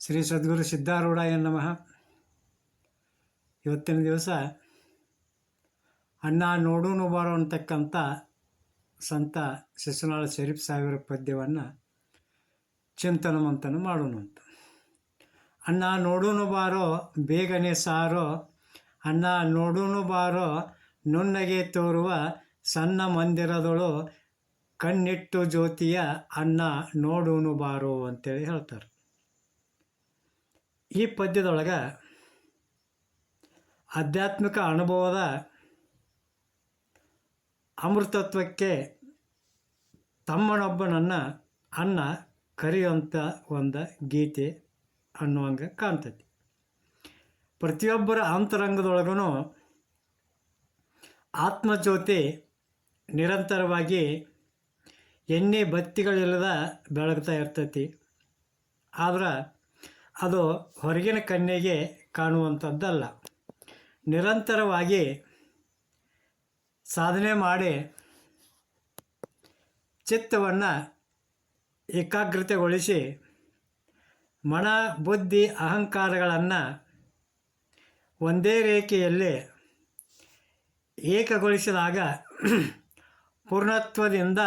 ಶ್ರೀ ಸದ್ಗುರು ಸಿದ್ಧಾರೂಢಾಯ ನಮಃ. ಇವತ್ತಿನ ದಿವಸ ಅಣ್ಣ ನೋಡೂನು ಬಾರೋ ಅಂತಕ್ಕಂಥ ಸಂತ ಶಿಶುನಾಳ ಶರೀಫ್ ಸಾವಿರ ಪದ್ಯವನ್ನು ಚಿಂತನ ಮಂಥನ ಮಾಡೋಣ ಅಂತ. ಅಣ್ಣ ನೋಡೂನು ಬಾರೋ, ಬೇಗನೆ ಸಾರೋ, ಅಣ್ಣ ನೋಡೂನು ಬಾರೋ, ನುಣ್ಣಗೆ ತೋರುವ ಸಣ್ಣ ಮಂದಿರದಳು ಕಣ್ಣಿಟ್ಟು ಜ್ಯೋತಿಯ ಅಣ್ಣ ನೋಡೂನು ಬಾರೋ ಅಂತೇಳಿ ಹೇಳ್ತಾರೆ. ಈ ಪದ್ಯದೊಳಗೆ ಆಧ್ಯಾತ್ಮಿಕ ಅನುಭವದ ಅಮೃತತ್ವಕ್ಕೆ ತಮ್ಮನೊಬ್ಬನನ್ನು ಅನ್ನ ಕರೆಯುವಂಥ ಒಂದು ಗೀತೆ ಅನ್ನುವಂಗೆ ಕಾಣ್ತೈತಿ. ಪ್ರತಿಯೊಬ್ಬರ ಅಂತರಂಗದೊಳಗೂ ಆತ್ಮಜ್ಯೋತಿ ನಿರಂತರವಾಗಿ ಎಣ್ಣೆ ಬತ್ತಿಗಳಿಲ್ಲದ ಬೆಳಗ್ತಾ ಇರ್ತೈತಿ. ಆದ್ರೆ ಅದು ಹೊರಗಿನ ಕಣ್ಣಿಗೆ ಕಾಣುವಂಥದ್ದಲ್ಲ. ನಿರಂತರವಾಗಿ ಸಾಧನೆ ಮಾಡಿ ಚಿತ್ತವನ್ನು ಏಕಾಗ್ರತೆಗೊಳಿಸಿ ಮನ, ಬುದ್ಧಿ, ಅಹಂಕಾರಗಳನ್ನು ಒಂದೇ ರೇಖೆಯಲ್ಲಿ ಏಕಗೊಳಿಸಿದಾಗ ಪೂರ್ಣತ್ವದಿಂದ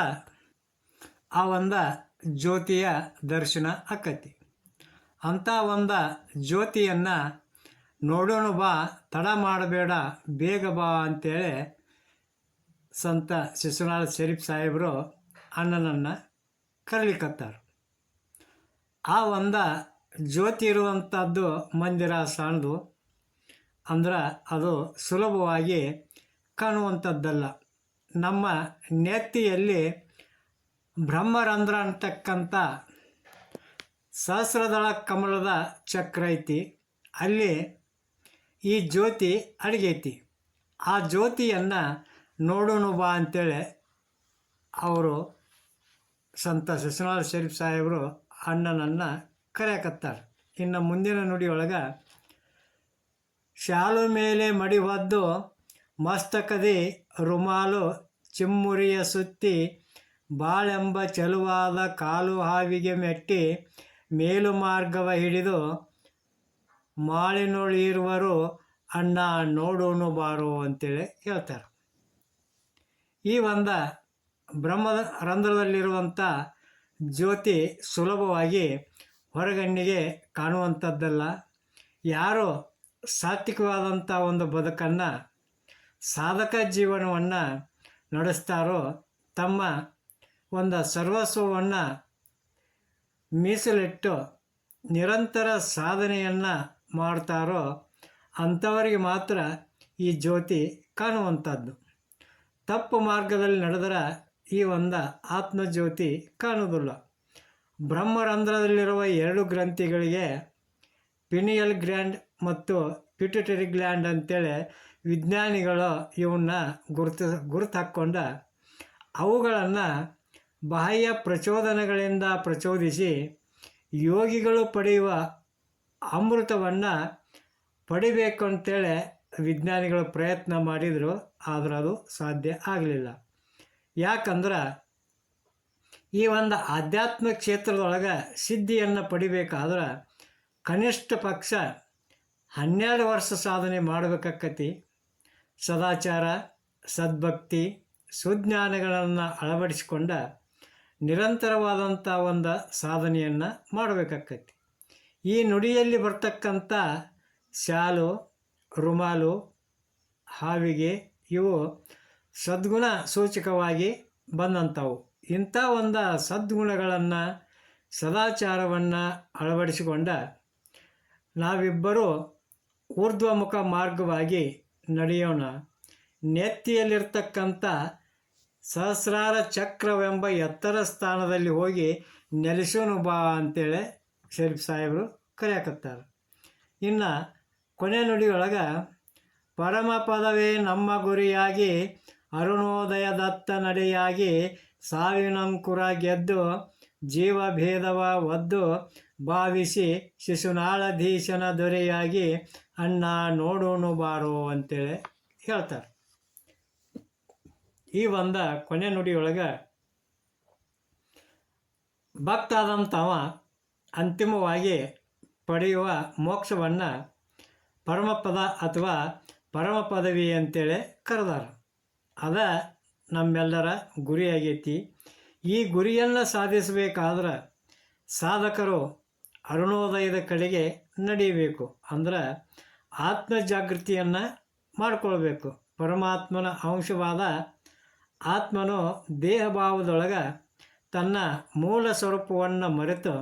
ಆ ಒಂದು ಜ್ಯೋತಿಯ ದರ್ಶನ ಆಕತಿ. ಅಂಥ ಒಂದು ಜ್ಯೋತಿಯನ್ನು ನೋಡೋಣ ಬಾ, ತಡ ಮಾಡಬೇಡ, ಬೇಗ ಬಾ ಅಂತೇಳಿ ಸಂತ ಶಿಶುನಾಳ ಶರೀಫ್ ಸಾಹೇಬರು ಅಣ್ಣನನ್ನು ಕರಲಿಕತ್ತಾರೆ. ಆ ಒಂದು ಜ್ಯೋತಿ ಇರುವಂಥದ್ದು ಮಂದಿರ ಸಣ್ಣದು ಅಂದ್ರೆ ಅದು ಸುಲಭವಾಗಿ ಕಾಣುವಂಥದ್ದಲ್ಲ ನಮ್ಮ ನೆತ್ತಿಯಲ್ಲಿ ಬ್ರಹ್ಮರಂಧ್ರ ಅಂತಕ್ಕಂಥ ಸಹಸ್ರದಳ ಕಮಲದ ಚಕ್ರ ಐತಿ. ಅಲ್ಲಿ ಈ ಜ್ಯೋತಿ ಅಡಗೈತಿ. ಆ ಜ್ಯೋತಿಯನ್ನು ನೋಡೋಣ ಬಾ ಅಂತೇಳಿ ಅವರು ಸಂತ ಶಿಶುನಾಳ ಶರೀಫ್ ಸಾಹೇಬರು ಅಣ್ಣನನ್ನು ಕರೆಯಕತ್ತಾರೆ. ಇನ್ನು ಮುಂದಿನ ನುಡಿಯೊಳಗೆ, ಶಾಲು ಮೇಲೆ ಮಡಿ ಹೊದ್ದು ಮಸ್ತಕದಿ ರುಮಾಲು ಚಿಮ್ಮುರಿಯ ಸುತ್ತಿ ಬಾಳೆಂಬ ಚಲುವಾದ ಕಾಲು ಹಾವಿಗೆ ಮೆಟ್ಟಿ ಮೇಲು ಮಾರ್ಗವ ಹಿಡಿದು ಮಾಳಿನೊಳಿರುವರು ಅಣ್ಣ, ನೋಡೋನು, ಬಾರು ಅಂತೇಳಿ ಹೇಳ್ತಾರೆ. ಈ ಒಂದು ಬ್ರಹ್ಮದ ರಂಧ್ರದಲ್ಲಿರುವಂಥ ಜ್ಯೋತಿ ಸುಲಭವಾಗಿ ಹೊರಗಣ್ಣಿಗೆ ಕಾಣುವಂಥದ್ದಲ್ಲ ಯಾರು ಸಾತ್ವಿಕವಾದಂಥ ಒಂದು ಬದುಕನ್ನು, ಸಾಧಕ ಜೀವನವನ್ನು ನಡೆಸ್ತಾರೋ, ತಮ್ಮ ಒಂದು ಸರ್ವಸ್ವವನ್ನು ಮೀಸಲಿಟ್ಟು ನಿರಂತರ ಸಾಧನೆಯನ್ನು ಮಾಡ್ತಾರೋ ಅಂಥವರಿಗೆ ಮಾತ್ರ ಈ ಜ್ಯೋತಿ ಕಾಣುವಂಥದ್ದು. ತಪ್ಪು ಮಾರ್ಗದಲ್ಲಿ ನಡೆದರೆ ಈ ಒಂದು ಆತ್ಮಜ್ಯೋತಿ ಕಾಣುವುದಿಲ್ಲ. ಬ್ರಹ್ಮರಂಧ್ರದಲ್ಲಿರುವ ಎರಡು ಗ್ರಂಥಿಗಳಿಗೆ ಪಿನಿಯಲ್ ಗ್ರ್ಯಾಂಡ್ ಮತ್ತು ಪಿಟ್ಯುಟರಿ ಗ್ಲ್ಯಾಂಡ್ ಅಂತೇಳಿ ವಿಜ್ಞಾನಿಗಳು ಇವನ್ನ ಗುರುತು ಗುರುತು ಹಾಕ್ಕೊಂಡ ಅವುಗಳನ್ನು ಬಾಹ್ಯ ಪ್ರಚೋದನೆಗಳಿಂದ ಪ್ರಚೋದಿಸಿ ಯೋಗಿಗಳು ಪಡೆಯುವ ಅಮೃತವನ್ನು ಪಡಿಬೇಕು ಅಂತೇಳಿ ವಿಜ್ಞಾನಿಗಳು ಪ್ರಯತ್ನ ಮಾಡಿದರು, ಆದರೆ ಅದು ಸಾಧ್ಯ ಆಗಲಿಲ್ಲ. ಯಾಕಂದ್ರೆ ಈ ಒಂದು ಆಧ್ಯಾತ್ಮ ಕ್ಷೇತ್ರದೊಳಗೆ ಸಿದ್ಧಿಯನ್ನು ಪಡಿಬೇಕಾದ್ರೆ ಕನಿಷ್ಠ ಪಕ್ಷ ಹನ್ನೆರಡು ವರ್ಷ ಸಾಧನೆ ಮಾಡಬೇಕಾಕತಿ. ಸದಾಚಾರ, ಸದ್ಭಕ್ತಿ, ಸುಜ್ಞಾನಗಳನ್ನು ಅಳವಡಿಸಿಕೊಂಡ ನಿರಂತರವಾದಂಥ ಒಂದು ಸಾಧನೆಯನ್ನು ಮಾಡಬೇಕಾಕೈತಿ ಈ ನುಡಿಯಲ್ಲಿ ಬರ್ತಕ್ಕಂಥ ಶಾಲು, ರುಮಾಲು, ಹಾವಿಗೆ ಇವು ಸದ್ಗುಣ ಸೂಚಕವಾಗಿ ಬಂದಂಥವು ಇಂಥ ಒಂದು ಸದ್ಗುಣಗಳನ್ನು, ಸದಾಚಾರವನ್ನು ಅಳವಡಿಸಿಕೊಂಡ ನಾವಿಬ್ಬರೂ ಊರ್ಧ್ವಮುಖ ಮಾರ್ಗವಾಗಿ ನಡೆಯೋಣ. ನೆತ್ತಿಯಲ್ಲಿರ್ತಕ್ಕಂಥ ಸಹಸ್ರಾರ ಚಕ್ರವೆಂಬ ಎತ್ತರ ಸ್ಥಾನದಲ್ಲಿ ಹೋಗಿ ನೆಲೆಸೋನು ಬಾ ಅಂತೇಳಿ ಶರೀಫ್ ಸಾಹೇಬರು ಕರೆಯಕತ್ತಾರೆ. ಇನ್ನು ಕೊನೆ ನುಡಿಯೊಳಗೆ, ಪರಮ ಪದವೇ ನಮ್ಮ ಗುರಿಯಾಗಿ, ಅರುಣೋದಯ ದತ್ತ ನಡೆಯಾಗಿ ಸಾವಿನಂಕುರ ಗೆದ್ದು ಜೀವಭೇದವ ಒದ್ದು ಭಾವಿಸಿ ಶಿಶುನಾಳಧೀಶನ ದೊರೆಯಾಗಿ ಅಣ್ಣ ನೋಡೋಣ ಬಾರೋ ಅಂತೇಳಿ ಹೇಳ್ತಾರೆ. ಈ ಒಂದು ಕೊನೆ ನುಡಿಯೊಳಗೆ ಭಕ್ತಾದಂಥವ ಅಂತಿಮವಾಗಿ ಪಡೆಯುವ ಮೋಕ್ಷವನ್ನು ಪರಮಪದ ಅಥವಾ ಪರಮ ಪದವಿ ಅಂತೇಳಿ ಕರೆದಾರ. ಅದ ನಮ್ಮೆಲ್ಲರ ಗುರಿಯಾಗೈತಿ. ಈ ಗುರಿಯನ್ನು ಸಾಧಿಸಬೇಕಾದ್ರೆ ಸಾಧಕರು ಅರುಣೋದಯದ ಕಡೆಗೆ ನಡೆಯಬೇಕು. ಅಂದ್ರೆ ಆತ್ಮ ಜಾಗೃತಿಯನ್ನು ಮಾಡಿಕೊಳ್ಬೇಕು. ಪರಮಾತ್ಮನ ಅಂಶವಾದ ಆತ್ಮನು ದೇಹಭಾವದೊಳಗೆ ತನ್ನ ಮೂಲ ಸ್ವರೂಪವನ್ನು ಮರೆತು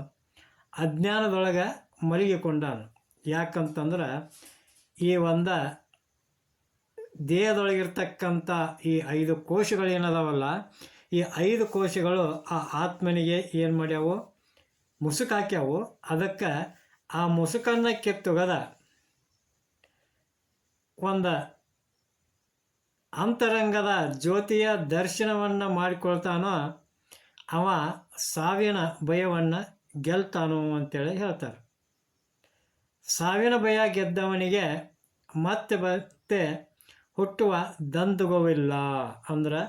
ಅಜ್ಞಾನದೊಳಗೆ ಮಲಗಿಕೊಂಡಾನು. ಯಾಕಂತಂದ್ರೆ ಈ ಒಂದು ದೇಹದೊಳಗಿರ್ತಕ್ಕಂಥ ಈ ಐದು ಕೋಶಗಳೇನದಾವಲ್ಲ, ಈ ಐದು ಕೋಶಗಳು ಆ ಆತ್ಮನಿಗೆ ಏನು ಮಾಡ್ಯಾವು? ಮುಸುಕಾಕ್ಯಾವು ಅದಕ್ಕೆ ಆ ಮುಸುಕನ್ನು ಕೆತ್ತುಗದ ಒಂದು ಅಂತರಂಗದ ಜ್ಯೋತಿಯ ದರ್ಶನವನ್ನು ಮಾಡಿಕೊಳ್ತಾನೋ ಅವ ಸಾವಿನ ಭಯವನ್ನು ಗೆಲ್ತಾನೋ ಅಂತೇಳಿ ಹೇಳ್ತಾರೆ. ಸಾವಿನ ಭಯ ಗೆದ್ದವನಿಗೆ ಮತ್ತೆ ಮತ್ತೆ ಹುಟ್ಟುವ ದಂದುಗೋವಿಲ್ಲ ಅಂದ್ರೆ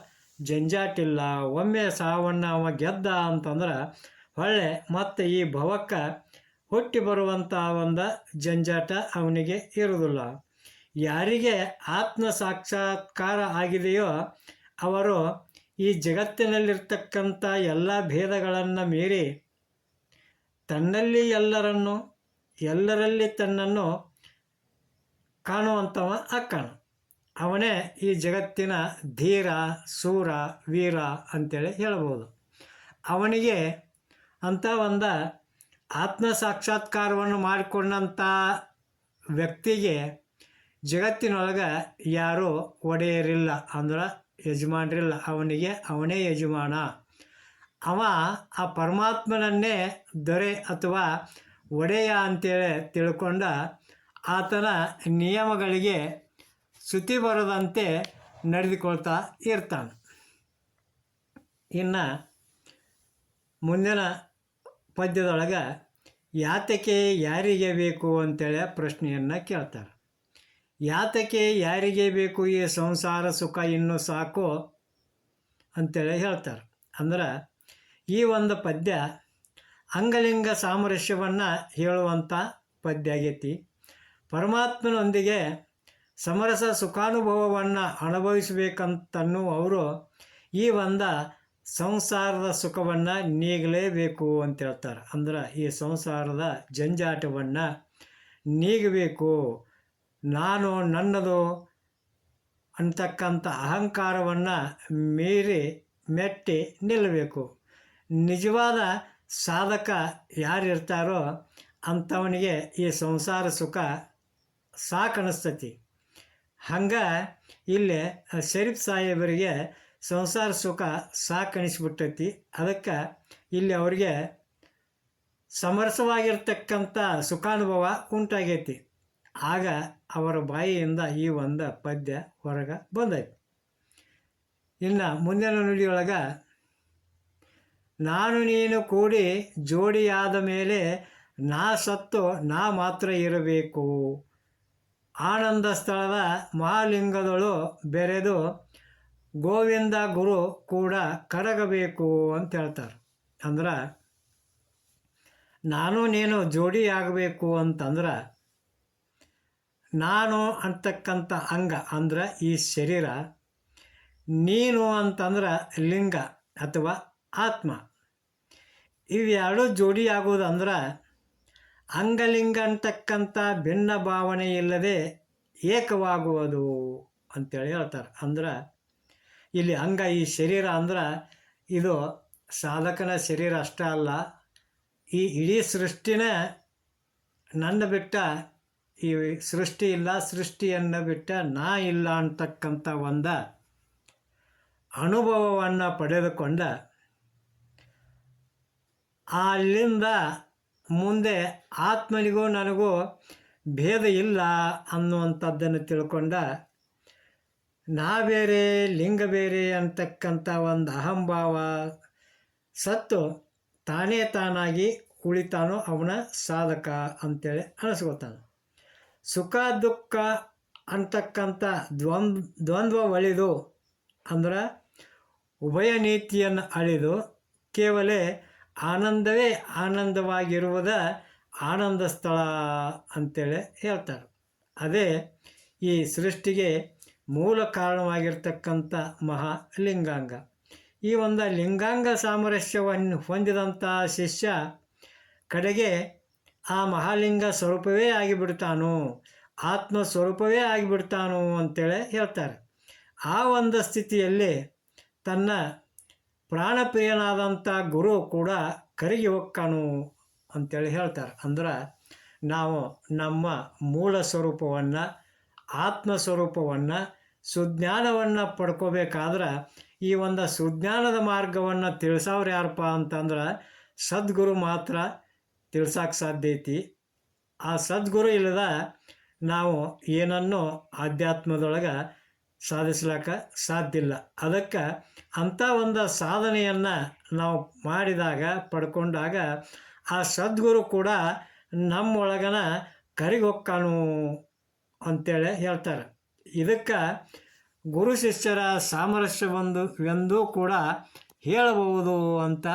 ಜಂಜಾಟಿಲ್ಲ. ಒಮ್ಮೆ ಸಾವನ್ನು ಅವ ಗೆದ್ದ ಅಂತಂದ್ರೆ ಹೊಳ್ಳೆ ಮತ್ತೆ ಈ ಭವಕ್ಕೆ ಹುಟ್ಟಿ ಬರುವಂಥ ಒಂದು ಜಂಜಾಟ ಅವನಿಗೆ ಇರುವುದಿಲ್ಲ ಯಾರಿಗೆ ಆತ್ಮ ಸಾಕ್ಷಾತ್ಕಾರ ಆಗಿದೆಯೋ ಅವರು ಈ ಜಗತ್ತಿನಲ್ಲಿರ್ತಕ್ಕಂಥ ಎಲ್ಲ ಭೇದಗಳನ್ನು ಮೀರಿ ತನ್ನಲ್ಲಿ ಎಲ್ಲರನ್ನು, ಎಲ್ಲರಲ್ಲಿ ತನ್ನನ್ನು ಕಾಣುವಂಥವ ಅಕ್ಕಣ ಅವನೇ ಈ ಜಗತ್ತಿನ ಧೀರ, ಸೂರ, ವೀರ ಅಂತೇಳಿ ಹೇಳ್ಬೋದು. ಅವನಿಗೆ ಅಂತ ಒಂದು ಆತ್ಮ ಸಾಕ್ಷಾತ್ಕಾರವನ್ನು ಮಾಡಿಕೊಂಡಂಥ ವ್ಯಕ್ತಿಗೆ ಜಗತ್ತಿನೊಳಗೆ ಯಾರೂ ಒಡೆಯರಿಲ್ಲ ಅಂದ್ರೆ ಯಜಮಾನ್ರಿಲ್ಲ. ಅವನಿಗೆ ಅವನೇ ಯಜಮಾನ. ಅವ ಆ ಪರಮಾತ್ಮನನ್ನೇ ದೊರೆ ಅಥವಾ ಒಡೆಯ ಅಂತೇಳಿ ತಿಳ್ಕೊಂಡ ಆತನ ನಿಯಮಗಳಿಗೆ ಶ್ರುತಿ ಬರದಂತೆ ನಡೆದುಕೊಳ್ತಾ ಇರ್ತಾನೆ. ಇನ್ನು ಮುಂದಿನ ಪದ್ಯದೊಳಗೆ ಯಾತಕೆ ಯಾರಿಗೆ ಬೇಕು ಅಂತೇಳಿ ಪ್ರಶ್ನೆಯನ್ನು ಕೇಳ್ತಾರೆ. ಯಾತಕ್ಕೆ ಯಾರಿಗೆ ಬೇಕು ಈ ಸಂಸಾರ ಸುಖ ಇನ್ನೂ ಸಾಕು ಅಂತೇಳಿ ಹೇಳ್ತಾರೆ. ಅಂದ್ರೆ ಈ ಒಂದು ಪದ್ಯ ಅಂಗಲಿಂಗ ಸಾಮರಸ್ಯವನ್ನು ಹೇಳುವಂಥ ಪದ್ಯ ಆಗೈತಿ. ಪರಮಾತ್ಮನೊಂದಿಗೆ ಸಮರಸ ಸುಖಾನುಭವವನ್ನು ಅನುಭವಿಸಬೇಕಂತನ್ನೂ ಅವರು ಈ ಒಂದು ಸಂಸಾರದ ಸುಖವನ್ನು ನೀಗಲೇಬೇಕು ಅಂತ ಹೇಳ್ತಾರೆ. ಅಂದ್ರೆ ಈ ಸಂಸಾರದ ಜಂಜಾಟವನ್ನು ನೀಗಬೇಕು. ನಾನು ನನ್ನದು ಅಂತಕ್ಕಂಥ ಅಹಂಕಾರವನ್ನು ಮೀರಿ ಮೆಟ್ಟಿ ನಿಲ್ಲಬೇಕು. ನಿಜವಾದ ಸಾಧಕ ಯಾರಿರ್ತಾರೋ ಅಂಥವನಿಗೆ ಈ ಸಂಸಾರ ಸುಖ ಸಾಕನಿಸ್ತತಿ ಹಂಗೆ ಇಲ್ಲಿ ಶರೀಫ್ ಸಾಹೇಬರಿಗೆ ಸಂಸಾರ ಸುಖ ಸಾಕನಿಸ್ಬಿಟ್ಟತಿ ಅದಕ್ಕೆ ಇಲ್ಲಿ ಅವರಿಗೆ ಸಮರಸವಾಗಿರ್ತಕ್ಕಂಥ ಸುಖಾನುಭವ ಉಂಟಾಗೈತಿ. ಆಗ ಅವರ ಬಾಯಿಯಿಂದ ಈ ಒಂದು ಪದ್ಯ ಹೊರಗೆ ಬಂದೈತೆ. ಇನ್ನು ಮುಂದಿನ ನುಡಿಯೊಳಗೆ, ನಾನು ನೀನು ಕೂಡಿ ಜೋಡಿಯಾದ ಮೇಲೆ ನಾ ಸತ್ತು ನಾ ಮಾತ್ರ ಇರಬೇಕು. ಆನಂದ ಸ್ಥಳದ ಮಹಾಲಿಂಗದಳು ಬೆರೆದು ಗೋವಿಂದ ಗುರು ಕೂಡ ಕರಗಬೇಕು ಅಂತ ಹೇಳ್ತಾರೆ. ಅಂದ್ರೆ, ನಾನು ನೀನು ಜೋಡಿ ಆಗಬೇಕು ಅಂತಂದ್ರೆ ನಾನು ಅಂತಕ್ಕಂಥ ಅಂಗ ಅಂದ್ರೆ ಈ ಶರೀರ, ನೀನು ಅಂತಂದ್ರೆ ಲಿಂಗ ಅಥವಾ ಆತ್ಮ. ಇವೆರಡು ಜೋಡಿ ಆಗುವುದಂದ್ರೆ ಅಂಗಲಿಂಗ ಅಂತಕ್ಕಂಥ ಭಿನ್ನ ಭಾವನೆ ಇಲ್ಲದೆ ಏಕವಾಗುವುದು ಅಂತೇಳಿ ಹೇಳ್ತಾರೆ. ಅಂದ್ರೆ ಇಲ್ಲಿ ಅಂಗ ಈ ಶರೀರ ಅಂದ್ರೆ ಇದು ಸಾಧಕನ ಶರೀರ ಅಷ್ಟೇ ಅಲ್ಲ, ಈ ಇಡೀ ಸೃಷ್ಟಿನ ನನ್ನ ಬಿಟ್ಟ ಈ ಸೃಷ್ಟಿ ಇಲ್ಲ ಸೃಷ್ಟಿಯನ್ನು ಬಿಟ್ಟ ನಾ ಇಲ್ಲ ಅಂತಕ್ಕಂಥ ಒಂದು ಅನುಭವವನ್ನು ಪಡೆದುಕೊಂಡ, ಅಲ್ಲಿಂದ ಮುಂದೆ ಆತ್ಮನಿಗೂ ನನಗೂ ಭೇದ ಇಲ್ಲ ಅನ್ನುವಂಥದ್ದನ್ನು ತಿಳ್ಕೊಂಡ, ನಾ ಬೇರೆ, ಲಿಂಗ ಬೇರೆ ಅಂತಕ್ಕಂಥ ಒಂದು ಅಹಂಭಾವ, ಸತ್ತು ತಾನೇ ತಾನಾಗಿ ಉಳಿತಾನೋ ಅವನ ಸಾಧಕ ಅಂತೇಳಿ ಅನಿಸ್ಕೊತಾನೆ. ಸುಖ ದುಃಖ ಅಂತಕ್ಕಂಥ ದ್ವಂದ್, ದ್ವಂದ್ವ ಒಳಿದು ಅಂದ್ರೆ ಉಭಯ ನೀತಿಯನ್ನು ಅಳಿದು ಕೇವಲ ಆನಂದವೇ ಆನಂದವಾಗಿರುವುದ ಆನಂದ ಸ್ಥಳ ಅಂತೇಳಿ ಹೇಳ್ತಾರೆ. ಅದೇ ಈ ಸೃಷ್ಟಿಗೆ ಮೂಲ ಕಾರಣವಾಗಿರ್ತಕ್ಕಂಥ ಮಹಾಲಿಂಗಾಂಗ ಈ ಒಂದು ಲಿಂಗಾಂಗ ಸಾಮರಸ್ಯವನ್ನು ಹೊಂದಿದಂಥ ಶಿಷ್ಯ ಕಡೆಗೆ ಆ ಮಹಾಲಿಂಗ ಸ್ವರೂಪವೇ ಆಗಿಬಿಡ್ತಾನು ಆತ್ಮ ಸ್ವರೂಪವೇ ಆಗಿಬಿಡ್ತಾನು ಅಂತೇಳಿ ಹೇಳ್ತಾರೆ. ಆ ಒಂದು ಸ್ಥಿತಿಯಲ್ಲಿ ತನ್ನ ಪ್ರಾಣಪ್ರಿಯನಾದಂಥ ಗುರು ಕೂಡ ಕರಗಿ ಹೋಗ್ಕಾನು ಅಂತೇಳಿ ಹೇಳ್ತಾರೆ. ಅಂದ್ರೆ ನಾವು ನಮ್ಮ ಮೂಲ ಸ್ವರೂಪವನ್ನು ಆತ್ಮ ಸ್ವರೂಪವನ್ನು ಸುಜ್ಞಾನವನ್ನು ಪಡ್ಕೋಬೇಕಾದ್ರೆ ಈ ಒಂದು ಸುಜ್ಞಾನದ ಮಾರ್ಗವನ್ನು ತಿಳಿಸೋರು ಯಾರಪ್ಪ ಅಂತಂದ್ರೆ ಸದ್ಗುರು ಮಾತ್ರ ತಿಳ್ಸಕ್ಕೆ ಸಾಧ್ಯ ಐತಿ. ಆ ಸದ್ಗುರು ಇಲ್ಲದ ನಾವು ಏನನ್ನೂ ಆಧ್ಯಾತ್ಮದೊಳಗೆ ಸಾಧಿಸ್ಲಿಕ್ಕೆ ಸಾಧ್ಯ ಇಲ್ಲ. ಅದಕ್ಕೆ ಅಂಥ ಒಂದು ಸಾಧನೆಯನ್ನು ನಾವು ಮಾಡಿದಾಗ, ಪಡ್ಕೊಂಡಾಗ ಆ ಸದ್ಗುರು ಕೂಡ ನಮ್ಮೊಳಗನ ಕರಿಗೆ ಹೊಕ್ಕಾನು ಅಂತೇಳಿ ಹೇಳ್ತಾರೆ. ಇದಕ್ಕೆ ಗುರು ಶಿಷ್ಯರ ಸಾಮರಸ್ಯ ಒಂದು ಎಂದೂ ಕೂಡ ಹೇಳಬಹುದು ಅಂತ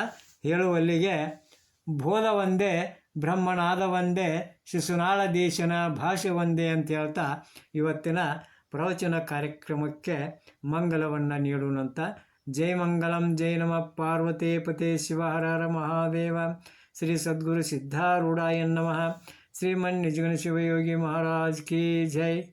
ಹೇಳುವಲ್ಲಿಗೆ ಬೋಧ ಒಂದೇ ಬ್ರಹ್ಮನಾದ ಒಂದೇ ಶಿಶುನಾಳ ದೇಶನ ಭಾಷೆ ಒಂದೇ ಅಂತ ಹೇಳ್ತಾ ಇವತ್ತಿನ ಪ್ರವಚನ ಕಾರ್ಯಕ್ರಮಕ್ಕೆ ಮಂಗಲವನ್ನು ನೀಡುವಂತ ಜೈ ಮಂಗಲಂ, ಜೈ ನಮ. ಪಾರ್ವತಿ ಪತೆ ಶಿವ ಹರ ಹರ ಮಹಾದೇವ. ಶ್ರೀ ಸದ್ಗುರು ಸಿದ್ಧಾರೂಢಾಯ ನಮಃ. ಶ್ರೀಮನ್ ನಿಜಗಣ ಶಿವಯೋಗಿ ಮಹಾರಾಜ್ ಕಿ ಜೈ.